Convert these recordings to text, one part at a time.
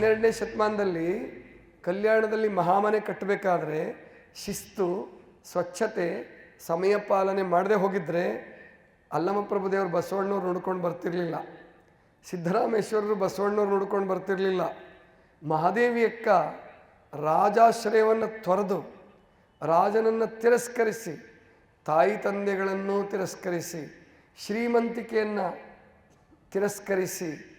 ಹನ್ನೆರಡನೇ ಶತಮಾನದಲ್ಲಿ ಕಲ್ಯಾಣದಲ್ಲಿ ಮಹಾಮನೆ ಕಟ್ಟಬೇಕಾದ್ರೆ ಶಿಸ್ತು, ಸ್ವಚ್ಛತೆ, ಸಮಯ ಪಾಲನೆ ಮಾಡದೆ ಹೋಗಿದ್ದರೆ ಅಲ್ಲಮಪ್ರಭು ಪ್ರಭುದೇವರು ಬಸವಣ್ಣವ್ರು ನೋಡ್ಕೊಂಡು ಬರ್ತಿರಲಿಲ್ಲ. ಸಿದ್ದರಾಮೇಶ್ವರರು ಬಸವಣ್ಣವ್ರು ನೋಡ್ಕೊಂಡು ಬರ್ತಿರಲಿಲ್ಲ. ಮಹಾದೇವಿ ಅಕ್ಕ ರಾಜಾಶ್ರಯವನ್ನು ತೊರೆದು ರಾಜನನ್ನು ತಿರಸ್ಕರಿಸಿ, ತಾಯಿ ತಂದೆಗಳನ್ನು ತಿರಸ್ಕರಿಸಿ, ಶ್ರೀಮಂತಿಕೆಯನ್ನು ತಿರಸ್ಕರಿಸಿ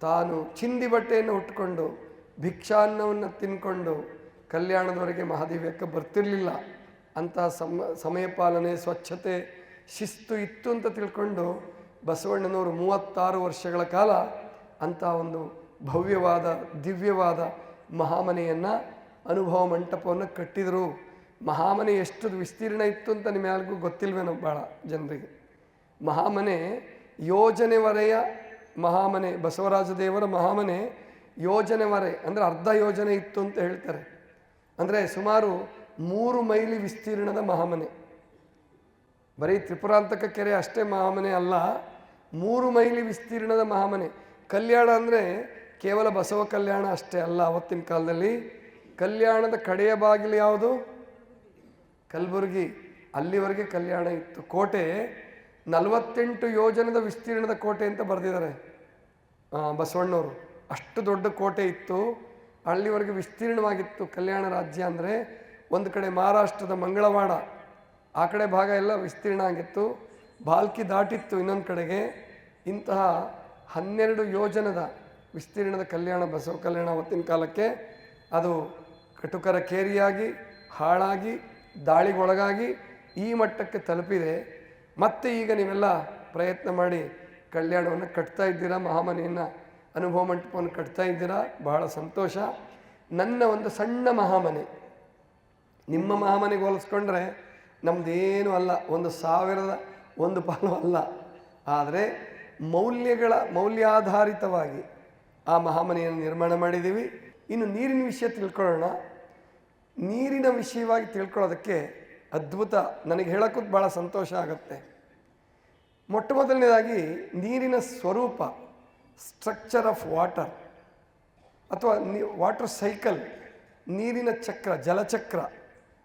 ತಾನು ಚಿಂದಿ ಬಟ್ಟೆಯನ್ನು ಉಟ್ಕೊಂಡು ಭಿಕ್ಷಾನ್ನವನ್ನು ತಿನ್ಕೊಂಡು ಕಲ್ಯಾಣದವರೆಗೆ ಮಹಾದೇವ್ಯಕ್ಕೆ ಬರ್ತಿರಲಿಲ್ಲ. ಅಂತ ಸಮ, ಸಮಯ ಸ್ವಚ್ಛತೆ ಶಿಸ್ತು ಇತ್ತು ಅಂತ ತಿಳ್ಕೊಂಡು ಬಸವಣ್ಣನವರು ಮೂವತ್ತಾರು ವರ್ಷಗಳ ಕಾಲ ಅಂಥ ಒಂದು ಭವ್ಯವಾದ, ದಿವ್ಯವಾದ ಮಹಾಮನೆಯನ್ನು ಅನುಭವ ಮಂಟಪವನ್ನು ಕಟ್ಟಿದರು. ಮಹಾಮನೆ ಎಷ್ಟು ವಿಸ್ತೀರ್ಣ ಇತ್ತು ಅಂತ ನಿಮ್ಮೆಲ್ರಿಗೂ ಗೊತ್ತಿಲ್ವೇನೋ ಭಾಳ ಜನರಿಗೆ. ಮಹಾಮನೆ ಯೋಜನೆ ಯೋಜನೆವರೆಯ ಮಹಾಮನೆ, ಬಸವರಾಜ ದೇವರ ಮಹಾಮನೆ ಯೋಜನೆವರೆ ಅಂದರೆ ಅರ್ಧ ಯೋಜನೆ ಇತ್ತು ಅಂತ ಹೇಳ್ತಾರೆ. ಅಂದರೆ ಸುಮಾರು ಮೂರು ಮೈಲಿ ವಿಸ್ತೀರ್ಣದ ಮಹಾಮನೆ. ಬರೀ ತ್ರಿಪುರಾಂತಕ ಕೆರೆ ಅಷ್ಟೇ ಮಹಾಮನೆ ಅಲ್ಲ, ಮೂರು ಮೈಲಿ ವಿಸ್ತೀರ್ಣದ ಮಹಾಮನೆ. ಕಲ್ಯಾಣ ಅಂದರೆ ಕೇವಲ ಬಸವ ಕಲ್ಯಾಣ ಅಷ್ಟೇ ಅಲ್ಲ ಅವತ್ತಿನ ಕಾಲದಲ್ಲಿ. ಕಲ್ಯಾಣದ ಕಡೆಯ ಬಾಗಿಲು ಯಾವುದು? ಕಲಬುರಗಿ. ಅಲ್ಲಿವರೆಗೆ ಕಲ್ಯಾಣ ಇತ್ತು. ಕೋಟೆ ನಲವತ್ತೆಂಟು ಯೋಜನದ ವಿಸ್ತೀರ್ಣದ ಕೋಟೆ ಅಂತ ಬರೆದಿದ್ದಾರೆ ಬಸವಣ್ಣವರು. ಅಷ್ಟು ದೊಡ್ಡ ಕೋಟೆ ಇತ್ತು. ಹಳ್ಳಿವರೆಗೆ ವಿಸ್ತೀರ್ಣವಾಗಿತ್ತು ಕಲ್ಯಾಣ ರಾಜ್ಯ ಅಂದರೆ ಒಂದು ಕಡೆ ಮಹಾರಾಷ್ಟ್ರದ ಮಂಗಳವಾಡ, ಆ ಕಡೆ ಭಾಗ ಎಲ್ಲ ವಿಸ್ತೀರ್ಣ ಆಗಿತ್ತು. ಬಾಲ್ಕಿ ದಾಟಿತ್ತು ಇನ್ನೊಂದು ಕಡೆಗೆ. ಇಂತಹ ಹನ್ನೆರಡು ಯೋಜನದ ವಿಸ್ತೀರ್ಣದ ಕಲ್ಯಾಣ, ಬಸವ ಕಲ್ಯಾಣ ಅವತ್ತಿನ ಕಾಲಕ್ಕೆ ಅದು ಕಟುಕರ ಕೇರಿಯಾಗಿ, ಹಾಳಾಗಿ, ದಾಳಿಗೊಳಗಾಗಿ ಈ ಮಟ್ಟಕ್ಕೆ ತಲುಪಿದೆ. ಮತ್ತೆ ಈಗ ನೀವೆಲ್ಲ ಪ್ರಯತ್ನ ಮಾಡಿ ಕಲ್ಯಾಣವನ್ನು ಕಟ್ತಾ ಇದ್ದೀರಾ, ಮಹಾಮನೆಯನ್ನು, ಅನುಭವ ಮಂಟಪವನ್ನು ಕಟ್ತಾ ಇದ್ದೀರಾ, ಬಹಳ ಸಂತೋಷ. ನನ್ನ ಒಂದು ಸಣ್ಣ ಮಹಾಮನೆ, ನಿಮ್ಮ ಮಹಾಮನೆಗೆ ಹೋಲಿಸ್ಕೊಂಡ್ರೆ ನಮ್ಮದೇನು ಅಲ್ಲ, ಒಂದು ಸಾವಿರದ ಒಂದು ಪಾಲು ಅಲ್ಲ. ಆದರೆ ಮೌಲ್ಯಗಳ ಮೌಲ್ಯಾಧಾರಿತವಾಗಿ ಆ ಮಹಾಮನೆಯನ್ನು ನಿರ್ಮಾಣ ಮಾಡಿದ್ದೀವಿ. ಇನ್ನು ನೀರಿನ ವಿಷಯ ತಿಳ್ಕೊಳ್ಳೋಣ. ನೀರಿನ ವಿಷಯವಾಗಿ ತಿಳ್ಕೊಳ್ಳೋದಕ್ಕೆ ಅದ್ಭುತ. ನನಗೆ ಹೇಳೋಕ್ಕೂ ಭಾಳ ಸಂತೋಷ ಆಗುತ್ತೆ. ಮೊಟ್ಟ ಮೊದಲನೇದಾಗಿ ನೀರಿನ ಸ್ವರೂಪ ಸ್ಟ್ರಕ್ಚರ್ ಆಫ್ ವಾಟರ್ ಅಥವಾ ನೀ ವಾಟರ್ ಸೈಕಲ್ ನೀರಿನ ಚಕ್ರ, ಜಲಚಕ್ರ,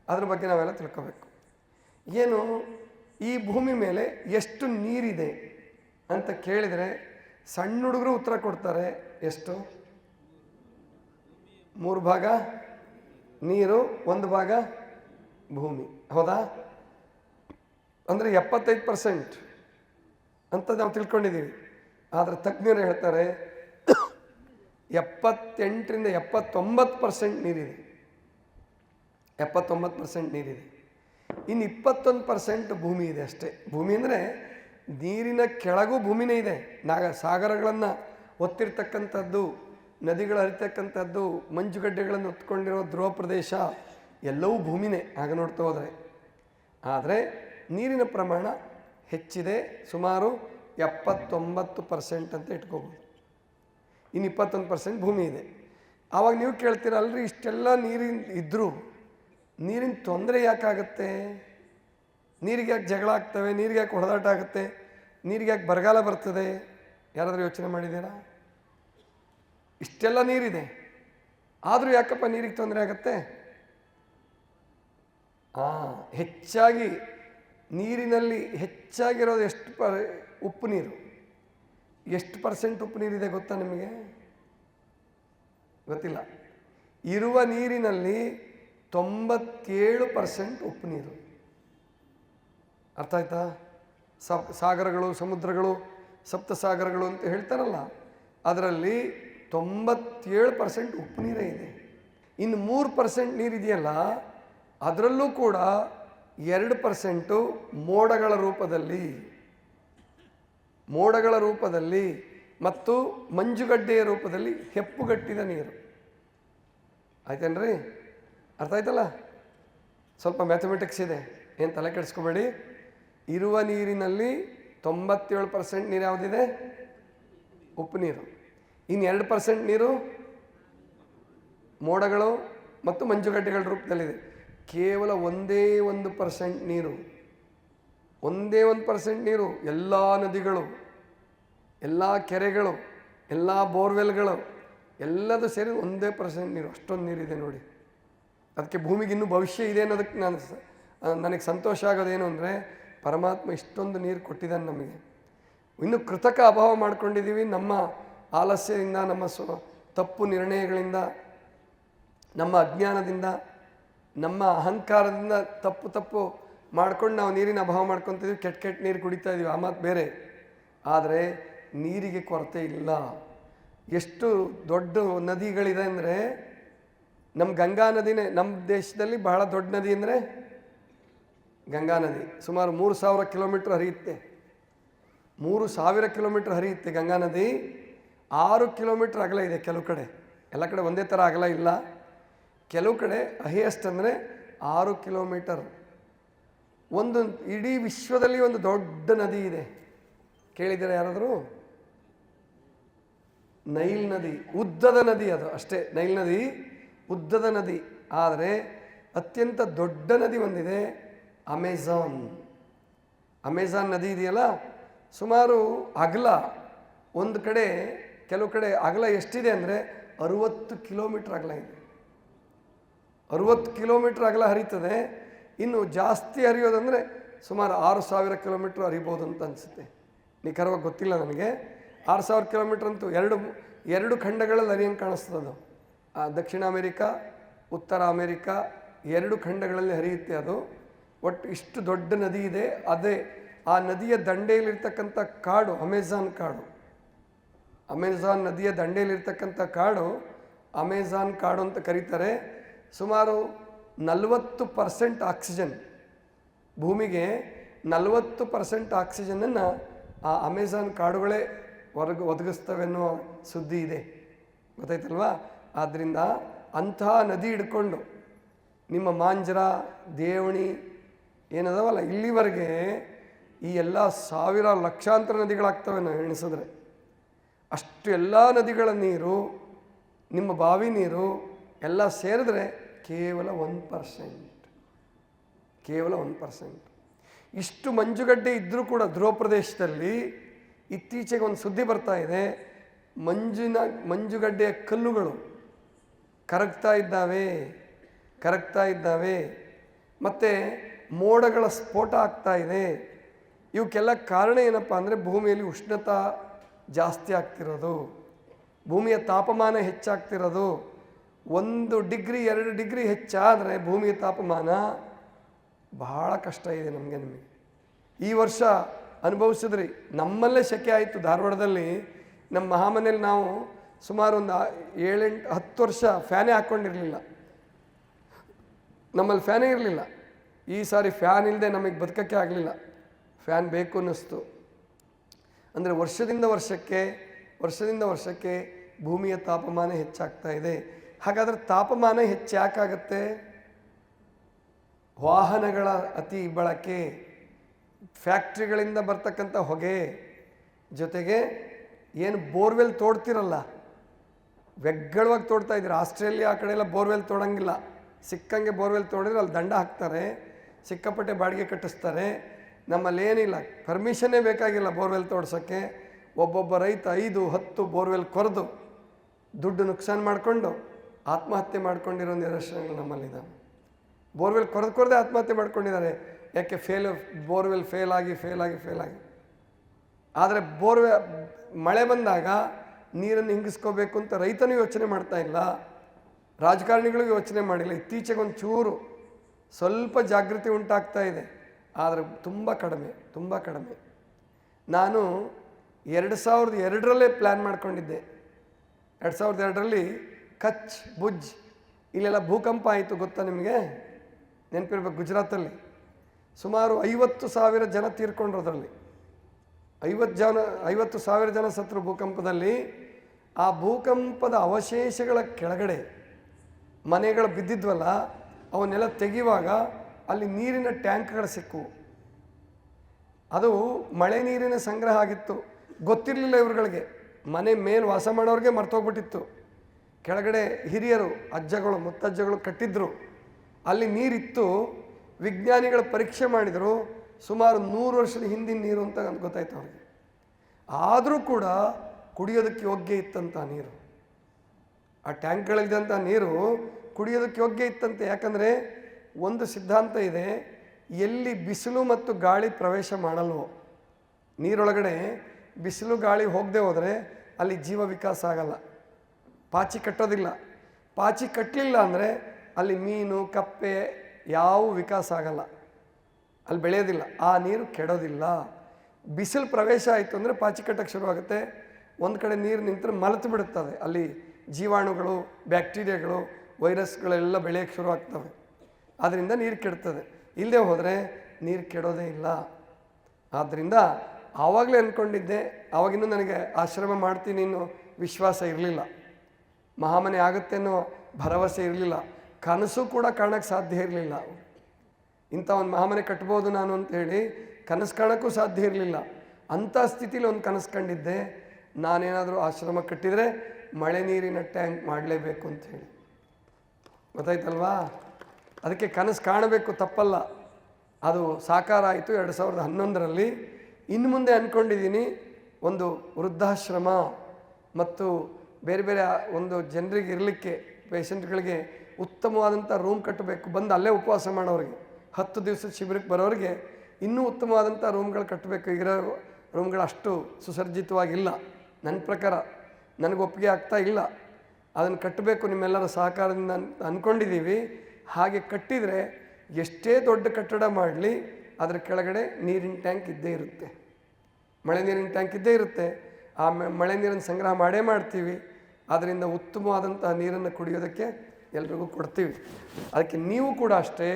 ಅದ್ರ ಬಗ್ಗೆ ನಾವೆಲ್ಲ ತಿಳ್ಕೋಬೇಕು. ಏನು, ಈ ಭೂಮಿ ಮೇಲೆ ಎಷ್ಟು ನೀರಿದೆ ಅಂತ ಕೇಳಿದರೆ ಸಣ್ಣ ಹುಡುಗರು ಉತ್ತರ ಕೊಡ್ತಾರೆ, ಎಷ್ಟು? ಮೂರು ಭಾಗ? ನೀರು, ಒಂದು ಭಾಗ? ಭೂಮಿ. ಹೌದಾ? ಅಂದರೆ ಎಪ್ಪತ್ತೈದು ಪರ್ಸೆಂಟ್ ಅಂತ ನಾವು ತಿಳ್ಕೊಂಡಿದ್ದೀವಿ. ಆದರೆ ತಜ್ಞರು ಹೇಳ್ತಾರೆ, ಎಪ್ಪತ್ತೆಂಟರಿಂದ ಎಪ್ಪತ್ತೊಂಬತ್ತು ಪರ್ಸೆಂಟ್ ನೀರಿದೆ. ಎಪ್ಪತ್ತೊಂಬತ್ತು ಪರ್ಸೆಂಟ್ ನೀರಿದೆ. ಇನ್ನು ಇಪ್ಪತ್ತೊಂದು ಪರ್ಸೆಂಟ್ ಭೂಮಿ ಇದೆ ಅಷ್ಟೇ. ಭೂಮಿ ಅಂದರೆ ನೀರಿನ ಕೆಳಗೂ ಭೂಮಿನೇ ಇದೆ. ನಾಗ ಸಾಗರಗಳನ್ನು ಒತ್ತಿರ್ತಕ್ಕಂಥದ್ದು, ನದಿಗಳು ಹರಿತಕ್ಕಂಥದ್ದು, ಮಂಜುಗಡ್ಡೆಗಳನ್ನು ಹೊತ್ಕೊಂಡಿರೋ ಧ್ರುವ ಪ್ರದೇಶ ಎಲ್ಲವೂ ಭೂಮಿನೇ. ಆಗ ನೋಡ್ತಾ ಹೋದರೆ. ಆದರೆ ನೀರಿನ ಪ್ರಮಾಣ ಹೆಚ್ಚಿದೆ. ಸುಮಾರು ಎಪ್ಪತ್ತೊಂಬತ್ತು ಪರ್ಸೆಂಟ್ ಅಂತ ಇಟ್ಕೋಬೋದು. ಇನ್ನು ಇಪ್ಪತ್ತೊಂದು ಪರ್ಸೆಂಟ್ ಭೂಮಿ ಇದೆ. ಆವಾಗ ನೀವು ಕೇಳ್ತೀರ, ಅಲ್ರಿ, ಇಷ್ಟೆಲ್ಲ ನೀರಿನ ಇದ್ದರೂ ನೀರಿನ ತೊಂದರೆ ಯಾಕಾಗತ್ತೆ ನೀರಿಗೆ ಯಾಕೆ ಜಗಳ ಆಗ್ತವೆ? ನೀರಿಗೆ ಯಾಕೆ ಹೊಡೆದಾಟ ಆಗುತ್ತೆ? ನೀರಿಗೆ ಯಾಕೆ ಬರಗಾಲ ಬರ್ತದೆ? ಯಾರಾದರೂ ಯೋಚನೆ ಮಾಡಿದ್ದೀರಾ? ಇಷ್ಟೆಲ್ಲ ನೀರಿದೆ. ಆದರೂ ಯಾಕಪ್ಪ ನೀರಿಗೆ ತೊಂದರೆ ಆಗುತ್ತೆ? ಹಾಂ ಹೆಚ್ಚಾಗಿ ನೀರಿನಲ್ಲಿ ಹೆಚ್ಚಾಗಿರೋದು ಎಷ್ಟು ಪರ್, ಉಪ್ಪು ನೀರು? ಎಷ್ಟು ಪರ್ಸೆಂಟ್ ಉಪ್ಪು ನೀರಿದೆ ಗೊತ್ತಾ ನಿಮಗೆ? ಗೊತ್ತಿಲ್ಲ. ಇರುವ ನೀರಿನಲ್ಲಿ ತೊಂಬತ್ತೇಳು ಪರ್ಸೆಂಟ್ ಉಪ್ಪು ನೀರು. ಅರ್ಥ ಆಯ್ತಾ? ಸಪ್ ಸಾಗರಗಳು, ಸಮುದ್ರಗಳು, ಸಪ್ತಸಾಗರಗಳು ಅಂತ ಹೇಳ್ತಾರಲ್ಲ, ಅದರಲ್ಲಿ ತೊಂಬತ್ತೇಳು ಪರ್ಸೆಂಟ್ ಉಪ್ಪು ನೀರೇ ಇದೆ. ಇನ್ನು ಮೂರು ಪರ್ಸೆಂಟ್ ನೀರಿದೆಯಲ್ಲ ಅದರಲ್ಲೂ ಕೂಡ ಎರಡು ಪರ್ಸೆಂಟು ಮೋಡಗಳ ರೂಪದಲ್ಲಿ ಮೋಡಗಳ ರೂಪದಲ್ಲಿ ಮತ್ತು ಮಂಜುಗಡ್ಡೆಯ ರೂಪದಲ್ಲಿ ಹೆಪ್ಪುಗಟ್ಟಿದ ನೀರು. ಆಯ್ತೇನ್ರಿ? ಅರ್ಥ ಆಯ್ತಲ್ಲ? ಸ್ವಲ್ಪ ಮ್ಯಾಥಮೆಟಿಕ್ಸ್ ಇದೆ. ಏನು ತಲೆ ಕೆಡಿಸ್ಕೋಬೇಡಿ. ಇರುವ ನೀರಿನಲ್ಲಿ ತೊಂಬತ್ತೇಳು ಪರ್ಸೆಂಟ್ ನೀರು ಯಾವುದಿದೆ? ಉಪ್ಪು ನೀರು. ಇನ್ನು ಎರಡು ಪರ್ಸೆಂಟ್ ನೀರು ಮೋಡಗಳು ಮತ್ತು ಮಂಜುಗಡ್ಡೆಗಳ ರೂಪದಲ್ಲಿದೆ. ಕೇವಲ ಒಂದೇ ಒಂದು ಪರ್ಸೆಂಟ್ ನೀರು, ಒಂದೇ ಒಂದು ಪರ್ಸೆಂಟ್ ನೀರು, ಎಲ್ಲ ನದಿಗಳು, ಎಲ್ಲ ಕೆರೆಗಳು, ಎಲ್ಲ ಬೋರ್ವೆಲ್ಗಳು, ಎಲ್ಲದೂ ಸೇರಿ ಒಂದೇ ಪರ್ಸೆಂಟ್ ನೀರು, ಅಷ್ಟೊಂದು ನೀರಿದೆ ನೋಡಿ. ಅದಕ್ಕೆ ಭೂಮಿಗೆ ಇನ್ನೂ ಭವಿಷ್ಯ ಇದೆ ಅನ್ನೋದಕ್ಕೆ ನಾನು ನನಗೆ ಸಂತೋಷ ಆಗೋದೇನು ಅಂದರೆ, ಪರಮಾತ್ಮ ಇಷ್ಟೊಂದು ನೀರು ಕೊಟ್ಟಿದ್ದಾನೆ ನಮಗೆ. ಇನ್ನು ಕೃತಕ ಅಭಾವ ಮಾಡ್ಕೊಂಡಿದ್ದೀವಿ ನಮ್ಮ ಆಲಸ್ಯದಿಂದ, ನಮ್ಮ ಸ್ವ, ತಪ್ಪು ನಿರ್ಣಯಗಳಿಂದ, ನಮ್ಮ ಅಜ್ಞಾನದಿಂದ. ನಮ್ಮ ಅಹಂಕಾರದಿಂದ ತಪ್ಪು ತಪ್ಪು ಮಾಡ್ಕೊಂಡು ನಾವು ನೀರಿನ ಅಭಾವ ಮಾಡ್ಕೊತಿದ್ವಿ, ಕೆಟ್ಟ ಕೆಟ್ಟ ನೀರು ಕುಡಿತಾ ಇದೀವಿ, ಆ ಮಾತು ಬೇರೆ. ಆದರೆ ನೀರಿಗೆ ಕೊರತೆ ಇಲ್ಲ. ಎಷ್ಟು ದೊಡ್ಡ ನದಿಗಳಿದೆ ಅಂದರೆ ನಮ್ಮ ಗಂಗಾ ನದಿನೇ ನಮ್ಮ ದೇಶದಲ್ಲಿ ಬಹಳ ದೊಡ್ಡ ನದಿ ಅಂದರೆ ಗಂಗಾ ನದಿ. ಸುಮಾರು ಮೂರು ಸಾವಿರ ಕಿಲೋಮೀಟ್ರ್ ಹರಿಯುತ್ತೆ. ಮೂರು ಸಾವಿರ ಕಿಲೋಮೀಟ್ರ್ ಹರಿಯುತ್ತೆ ಗಂಗಾ ನದಿ. ಆರು ಕಿಲೋಮೀಟ್ರ್ ಅಗಲ ಇದೆ ಕೆಲವು ಕಡೆ. ಎಲ್ಲ ಕಡೆ ಒಂದೇ ಥರ ಅಗಲ ಇಲ್ಲ. ಕೆಲವು ಕಡೆ ಹೈಯೆಸ್ಟ್ ಅಂದರೆ ಆರು ಕಿಲೋಮೀಟರ್ ಒಂದು ಇಡೀ ವಿಶ್ವದಲ್ಲಿ ಒಂದು ದೊಡ್ಡ ನದಿ ಇದೆ. ಕೇಳಿದ್ದೀರಾ ಯಾರಾದರೂ? ನೈಲ್ ನದಿ, ಉದ್ದದ ನದಿ ಅದು ಅಷ್ಟೇ. ನೈಲ್ ನದಿ, ಉದ್ದದ ನದಿ. ಆದರೆ ಅತ್ಯಂತ ದೊಡ್ಡ ನದಿ ಒಂದಿದೆ ಅಮೆಝಾನ್ ಅಮೆಝಾನ್ ನದಿ ಇದೆಯಲ್ಲ? ಸುಮಾರು ಅಗಲ. ಒಂದು ಕಡೆ, ಕೆಲವು ಕಡೆ ಅಗಲ ಎಷ್ಟಿದೆ ಅಂದರೆ ಅರುವತ್ತು ಕಿಲೋಮೀಟ್ರ್ ಅಗಲ ಇದೆ. ಅರುವತ್ತು ಕಿಲೋಮೀಟ್ರ್ ಅಗಲ ಹರಿತದೆ. ಇನ್ನು ಜಾಸ್ತಿ ಹರಿಯೋದಂದರೆ ಸುಮಾರು ಆರು ಸಾವಿರ ಕಿಲೋಮೀಟ್ರ್ ಹರಿಬೋದು ಅಂತ ಅನಿಸುತ್ತೆ. ನಿಖರವಾಗಿ ಗೊತ್ತಿಲ್ಲ ನನಗೆ. ಆರು ಸಾವಿರ ಕಿಲೋಮೀಟ್ರ್ ಅಂತೂ ಎರಡು ಎರಡು ಖಂಡಗಳಲ್ಲಿ ಹರಿಯಂಗೆ ಕಾಣಿಸ್ತದೆ ಅದು. ದಕ್ಷಿಣ ಅಮೇರಿಕಾ, ಉತ್ತರ ಅಮೇರಿಕಾ ಎರಡು ಖಂಡಗಳಲ್ಲಿ ಹರಿಯುತ್ತೆ ಅದು. ಒಟ್ಟು ಇಷ್ಟು ದೊಡ್ಡ ನದಿ ಇದೆ. ಅದೇ ಆ ನದಿಯ ದಂಡೆಯಲ್ಲಿರ್ತಕ್ಕಂಥ ಕಾಡು ಅಮೆಝಾನ್ ಕಾಡು. ಅಮೆಝಾನ್ ನದಿಯ ದಂಡೆಯಲ್ಲಿರ್ತಕ್ಕಂಥ ಕಾಡು ಅಮೆಝಾನ್ ಕಾಡು ಅಂತ ಕರೀತಾರೆ. ಸುಮಾರು ನಲವತ್ತು ಪರ್ಸೆಂಟ್ ಆಕ್ಸಿಜನ್, ಭೂಮಿಗೆ ನಲವತ್ತು ಪರ್ಸೆಂಟ್ ಆಕ್ಸಿಜನನ್ನು ಆ ಅಮೆಝಾನ್ ಕಾಡುಗಳೇ ಹೊರಗೆ ಒದಗಿಸ್ತವೆ ಅನ್ನೋ ಸುದ್ದಿ ಇದೆ. ಗೊತ್ತಾಯ್ತಲ್ವಾ? ಆದ್ದರಿಂದ ಅಂತಹ ನದಿ ಹಿಡ್ಕೊಂಡು ನಿಮ್ಮ ಮಾಂಜರ, ದೇವಣಿ ಏನದವಲ್ಲ, ಇಲ್ಲಿವರೆಗೆ ಈ ಎಲ್ಲ ಸಾವಿರ ಲಕ್ಷಾಂತರ ನದಿಗಳಾಗ್ತವೆ ನಾವು ಎಣಿಸಿದ್ರೆ. ಅಷ್ಟು ಎಲ್ಲ ನದಿಗಳ ನೀರು, ನಿಮ್ಮ ಬಾವಿ ನೀರು ಎಲ್ಲ ಸೇರಿದ್ರೆ ಕೇವಲ ಒನ್ ಪರ್ಸೆಂಟ್. ಕೇವಲ ಒನ್ ಪರ್ಸೆಂಟ್. ಇಷ್ಟು ಮಂಜುಗಡ್ಡೆ ಇದ್ದರೂ ಕೂಡ ಧ್ರುವ ಪ್ರದೇಶದಲ್ಲಿ ಇತ್ತೀಚೆಗೆ ಒಂದು ಸುದ್ದಿ ಬರ್ತಾ ಇದೆ. ಮಂಜಿನ, ಮಂಜುಗಡ್ಡೆಯ ಕಲ್ಲುಗಳು ಕರಗ್ತಾ ಇದ್ದಾವೆ ಕರಗ್ತಾ ಇದ್ದಾವೆ. ಮತ್ತು ಮೋಡಗಳ ಸ್ಫೋಟ ಆಗ್ತಾ ಇದೆ. ಇವಕ್ಕೆಲ್ಲ ಕಾರಣ ಏನಪ್ಪ ಅಂದರೆ ಭೂಮಿಯಲ್ಲಿ ಉಷ್ಣತಾ ಜಾಸ್ತಿ ಆಗ್ತಿರೋದು. ಭೂಮಿಯ ತಾಪಮಾನ ಹೆಚ್ಚಾಗ್ತಿರೋದು. ಒಂದು ಡಿಗ್ರಿ, ಎರಡು ಡಿಗ್ರಿ ಹೆಚ್ಚಾದರೆ ಭೂಮಿಯ ತಾಪಮಾನ ಬಹಳ ಕಷ್ಟ ಇದೆ ನಮಗೆ, ನಿಮಗೆ. ಈ ವರ್ಷ ಅನುಭವಿಸಿದ್ರಿ, ನಮ್ಮಲ್ಲೇ ಶೆಕೆ ಆಯಿತು ಧಾರವಾಡದಲ್ಲಿ. ನಮ್ಮ ಮಹಾಮನೆಯಲ್ಲಿ ನಾವು ಸುಮಾರು ಒಂದು ಏಳೆಂಟು, ಹತ್ತು ವರ್ಷ ಫ್ಯಾನೇ ಹಾಕ್ಕೊಂಡಿರಲಿಲ್ಲ. ನಮ್ಮಲ್ಲಿ ಫ್ಯಾನೇ ಇರಲಿಲ್ಲ. ಈ ಸಾರಿ ಫ್ಯಾನ್ ಇಲ್ಲದೆ ನಮಗೆ ಬದುಕಕ್ಕೆ ಆಗಲಿಲ್ಲ. ಫ್ಯಾನ್ ಬೇಕು ಅನ್ನಿಸ್ತು. ಅಂದರೆ ವರ್ಷದಿಂದ ವರ್ಷಕ್ಕೆ ವರ್ಷದಿಂದ ವರ್ಷಕ್ಕೆ ಭೂಮಿಯ ತಾಪಮಾನ ಹೆಚ್ಚಾಗ್ತಾ ಇದೆ. ಹಾಗಾದರೆ ತಾಪಮಾನ ಹೆಚ್ಚು ಯಾಕಾಗತ್ತೆ? ವಾಹನಗಳ ಅತಿ ಬಳಕೆ ಫ್ಯಾಕ್ಟ್ರಿಗಳಿಂದ ಬರ್ತಕ್ಕಂಥ ಹೊಗೆ ಜೊತೆಗೆ ಏನು ಬೋರ್ವೆಲ್ ತೋಡ್ತಿರಲ್ಲ, ವೆಗ್ಗಳವಾಗಿ ತೋಡ್ತಾ ಇದ್ದೀರ? ಆಸ್ಟ್ರೇಲಿಯಾ ಆ ಕಡೆ ಬೋರ್ವೆಲ್ ತೋಡಂಗಿಲ್ಲ. ಸಿಕ್ಕಂಗೆ ಬೋರ್ವೆಲ್ ತೋಡಿದ್ರೆ ಅಲ್ಲಿ ದಂಡ ಹಾಕ್ತಾರೆ, ಸಿಕ್ಕಾಪಟ್ಟೆ ಬಾಡಿಗೆ ಕಟ್ಟಿಸ್ತಾರೆ. ನಮ್ಮಲ್ಲಿ ಏನಿಲ್ಲ, ಪರ್ಮಿಷನ್ನೇ ಬೇಕಾಗಿಲ್ಲ ಬೋರ್ವೆಲ್ ತೋಡ್ಸೋಕ್ಕೆ. ಒಬ್ಬೊಬ್ಬ ರೈತ ಐದು, ಹತ್ತು ಬೋರ್ವೆಲ್ ಕೊರೆದು ದುಡ್ಡು ನುಕ್ಸಾನ್ ಮಾಡಿಕೊಂಡು ಆತ್ಮಹತ್ಯೆ ಮಾಡ್ಕೊಂಡಿರೋ ನಿದರ್ಶನಗಳು ನಮ್ಮಲ್ಲಿದ್ದಾವೆ ಬೋರ್ವೆಲ್ ಕೊರೆದು ಕೊರದೆ ಆತ್ಮಹತ್ಯೆ ಮಾಡ್ಕೊಂಡಿದ್ದಾರೆ ಯಾಕೆ? ಫೇಲ್ ಬೋರ್ವೆಲ್ ಫೇಲ್ ಆಗಿ ಫೇಲ್ ಆಗಿ ಫೇಲ್ ಆಗಿ. ಆದರೆ ಬೋರ್ವೆ ಮಳೆ ಬಂದಾಗ ನೀರನ್ನು ಹಿಂಗಿಸ್ಕೋಬೇಕು ಅಂತ ರೈತನೂ ಯೋಚನೆ ಮಾಡ್ತಾ ಇಲ್ಲ. ರಾಜಕಾರಣಿಗಳು ಯೋಚನೆ ಮಾಡಿಲ್ಲ. ಇತ್ತೀಚೆಗೆ ಒಂದು ಚೂರು ಸ್ವಲ್ಪ ಜಾಗೃತಿ ಉಂಟಾಗ್ತಾ ಇದೆ. ಆದರೆ ತುಂಬ ಕಡಿಮೆ ತುಂಬ ಕಡಿಮೆ. ನಾನು ಎರಡು ಸಾವಿರದ ಎರಡರಲ್ಲೇ ಪ್ಲ್ಯಾನ್ ಮಾಡ್ಕೊಂಡಿದ್ದೆ. ಎರಡು ಸಾವಿರದ ಎರಡರಲ್ಲಿ ಕಚ್ ಭುಜ್ ಇಲ್ಲೆಲ್ಲ ಭೂಕಂಪ ಆಯಿತು ಗೊತ್ತಾ ನಿಮಗೆ? ನೆನಪಿರ್ಬೇಕು ಗುಜರಾತಲ್ಲಿ. ಸುಮಾರು ಐವತ್ತು ಸಾವಿರ ಜನ ತೀರ್ಕೊಂಡ್ರು ಅದರಲ್ಲಿ ಐವತ್ತು ಜನ, ಐವತ್ತು ಸಾವಿರ ಜನ ಸತ್ರು ಭೂಕಂಪದಲ್ಲಿ. ಆ ಭೂಕಂಪದ ಅವಶೇಷಗಳ ಕೆಳಗಡೆ ಮನೆಗಳು ಬಿದ್ದಿದ್ವಲ್ಲ, ಅವನ್ನೆಲ್ಲ ತೆಗೆಯುವಾಗ ಅಲ್ಲಿ ನೀರಿನ ಟ್ಯಾಂಕ್ಗಳು ಸಿಕ್ಕವು ಅದು ಮಳೆ ನೀರಿನ ಸಂಗ್ರಹ ಆಗಿತ್ತು. ಗೊತ್ತಿರಲಿಲ್ಲ ಇವ್ರುಗಳಿಗೆ. ಮನೆ ಮೇಲೆ ವಾಸ ಮಾಡೋರಿಗೆ ಮರ್ತೋಗ್ಬಿಟ್ಟಿತ್ತು. ಕೆಳಗಡೆ ಹಿರಿಯರು, ಅಜ್ಜಗಳು, ಮುತ್ತಜ್ಜಗಳು ಕಟ್ಟಿದ್ರು. ಅಲ್ಲಿ ನೀರಿತ್ತು. ವಿಜ್ಞಾನಿಗಳು ಪರೀಕ್ಷೆ ಮಾಡಿದರು. ಸುಮಾರು ನೂರು ವರ್ಷದ ಹಿಂದಿನ ನೀರು ಅಂತ ಗೊತ್ತಾಯ್ತು ಅವ್ರಿಗೆ. ಆದರೂ ಕೂಡ ಕುಡಿಯೋದಕ್ಕೆ ಯೋಗ್ಯ ಇತ್ತಂತ ನೀರು. ಆ ಟ್ಯಾಂಕ್ಗಳಿದ್ದಂಥ ನೀರು ಕುಡಿಯೋದಕ್ಕೆ ಯೋಗ್ಯ ಇತ್ತಂತೆ. ಯಾಕಂದರೆ ಒಂದು ಸಿದ್ಧಾಂತ ಇದೆ, ಎಲ್ಲಿ ಬಿಸಿಲು ಮತ್ತು ಗಾಳಿ ಪ್ರವೇಶ ಮಾಡಲ್ವೋ, ನೀರೊಳಗಡೆ ಬಿಸಿಲು ಗಾಳಿ ಹೋಗದೆ ಹೋದರೆ ಅಲ್ಲಿ ಜೀವ ವಿಕಾಸ ಆಗಲ್ಲ. ಪಾಚಿ ಕಟ್ಟೋದಿಲ್ಲ. ಪಾಚಿ ಕಟ್ಟಲಿಲ್ಲ ಅಂದರೆ ಅಲ್ಲಿ ಮೀನು, ಕಪ್ಪೆ ಯಾವ ವಿಕಾಸ ಆಗಲ್ಲ. ಅಲ್ಲಿ ಬೆಳೆಯೋದಿಲ್ಲ. ಆ ನೀರು ಕೆಡೋದಿಲ್ಲ. ಬಿಸಿಲು ಪ್ರವೇಶ ಆಯಿತು ಅಂದರೆ ಪಾಚಿ ಕಟ್ಟಕ್ಕೆ ಶುರುವಾಗುತ್ತೆ ಒಂದು ಕಡೆ ನೀರು ನಿಂತರೆ ಮಲತು ಬಿಡುತ್ತದೆ. ಅಲ್ಲಿ ಜೀವಾಣುಗಳು, ಬ್ಯಾಕ್ಟೀರಿಯಾಗಳು ವೈರಸ್ಗಳೆಲ್ಲ ಬೆಳೆಯೋಕ್ಕೆ ಶುರುವಾಗ್ತವೆ ಆದ್ದರಿಂದ ನೀರು ಕೆಡ್ತದೆ. ಇಲ್ಲದೆ ಹೋದರೆ ನೀರು ಕೆಡೋದೇ ಇಲ್ಲ. ಆದ್ದರಿಂದ ಆವಾಗಲೇ ಅಂದ್ಕೊಂಡಿದ್ದೆ ಆವಾಗಿನ್ನೂ ನನಗೆ ಆಶ್ರಮ ಮಾಡ್ತೀನಿ ಅನ್ನೋ ವಿಶ್ವಾಸ ಇರಲಿಲ್ಲ. ಮಹಾಮನೆ ಆಗುತ್ತೆ ಅನ್ನೋ ಭರವಸೆ ಇರಲಿಲ್ಲ. ಕನಸು ಕೂಡ ಕಾಣಕ್ಕೆ ಸಾಧ್ಯ ಇರಲಿಲ್ಲ. ಇಂಥ ಒಂದು ಮಹಾಮನೆ ಕಟ್ಬೋದು ನಾನು ಅಂತ ಹೇಳಿ ಕನಸು ಕಾಣೋಕ್ಕೂ ಸಾಧ್ಯ ಇರಲಿಲ್ಲ. ಅಂಥ ಸ್ಥಿತಿಲಿ ಒಂದು ಕನಸು ಕಂಡಿದ್ದೆ. ನಾನೇನಾದರೂ ಆಶ್ರಮ ಕಟ್ಟಿದರೆ ಮಳೆ ನೀರಿನ ಟ್ಯಾಂಕ್ ಮಾಡಲೇಬೇಕು ಅಂತ ಹೇಳಿ. ಗೊತ್ತಾಯ್ತಲ್ವಾ? ಅದಕ್ಕೆ ಕನಸು ಕಾಣಬೇಕು ತಪ್ಪಲ್ಲ. ಅದು ಸಾಕಾರ ಆಯಿತು ಎರಡು ಸಾವಿರದ ಹನ್ನೊಂದರಲ್ಲಿ. ಇನ್ನು ಮುಂದೆ ಅಂದ್ಕೊಂಡಿದ್ದೀನಿ ಒಂದು ವೃದ್ಧಾಶ್ರಮ ಮತ್ತು ಬೇರೆ ಬೇರೆ ಒಂದು ಜನರಿಗೆ ಇರಲಿಕ್ಕೆ ಪೇಷಂಟ್ಗಳಿಗೆ ಉತ್ತಮವಾದಂಥ ರೂಮ್ ಕಟ್ಟಬೇಕು. ಬಂದು ಅಲ್ಲೇ ಉಪವಾಸ ಮಾಡೋರಿಗೆ, ಹತ್ತು ದಿವಸದ ಶಿಬಿರಕ್ಕೆ ಬರೋರಿಗೆ ಇನ್ನೂ ಉತ್ತಮವಾದಂಥ ರೂಮ್ಗಳು ಕಟ್ಟಬೇಕು. ಇರೋ ರೂಮ್ಗಳು ಅಷ್ಟು ಸುಸರ್ಜಿತವಾಗಿಲ್ಲ ನನ್ನ ಪ್ರಕಾರ ನನಗೆ ಒಪ್ಪಿಗೆ ಆಗ್ತಾ ಇಲ್ಲ. ಅದನ್ನು ಕಟ್ಟಬೇಕು, ನಿಮ್ಮೆಲ್ಲರ ಸಹಕಾರದಿಂದ ಅಂದ್ಕೊಂಡಿದ್ದೀವಿ ಹಾಗೆ ಕಟ್ಟಿದರೆ ಎಷ್ಟೇ ದೊಡ್ಡ ಕಟ್ಟಡ ಮಾಡಲಿ, ಅದರ ಕೆಳಗಡೆ ನೀರಿನ ಟ್ಯಾಂಕ್ ಇದ್ದೇ ಇರುತ್ತೆ. ಮಳೆ ನೀರಿನ ಟ್ಯಾಂಕ್ ಇದ್ದೇ ಇರುತ್ತೆ. ಆ ಮಳೆ ನೀರನ್ನು ಸಂಗ್ರಹ ಮಾಡೇ ಮಾಡ್ತೀವಿ. ಅದರಿಂದ ಉತ್ತಮವಾದಂತಹ ನೀರನ್ನು ಕುಡಿಯೋದಕ್ಕೆ ಎಲ್ರಿಗೂ ಕೊಡ್ತೀವಿ. ಅದಕ್ಕೆ ನೀವು ಕೂಡ ಅಷ್ಟೇ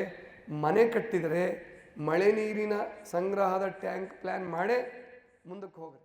ಮನೆ ಕಟ್ಟಿದರೆ ಮಳೆ ನೀರಿನ ಸಂಗ್ರಹದ ಟ್ಯಾಂಕ್ ಪ್ಲ್ಯಾನ್ ಮಾಡೇ ಮುಂದಕ್ಕೆ ಹೋಗ್ರಿ.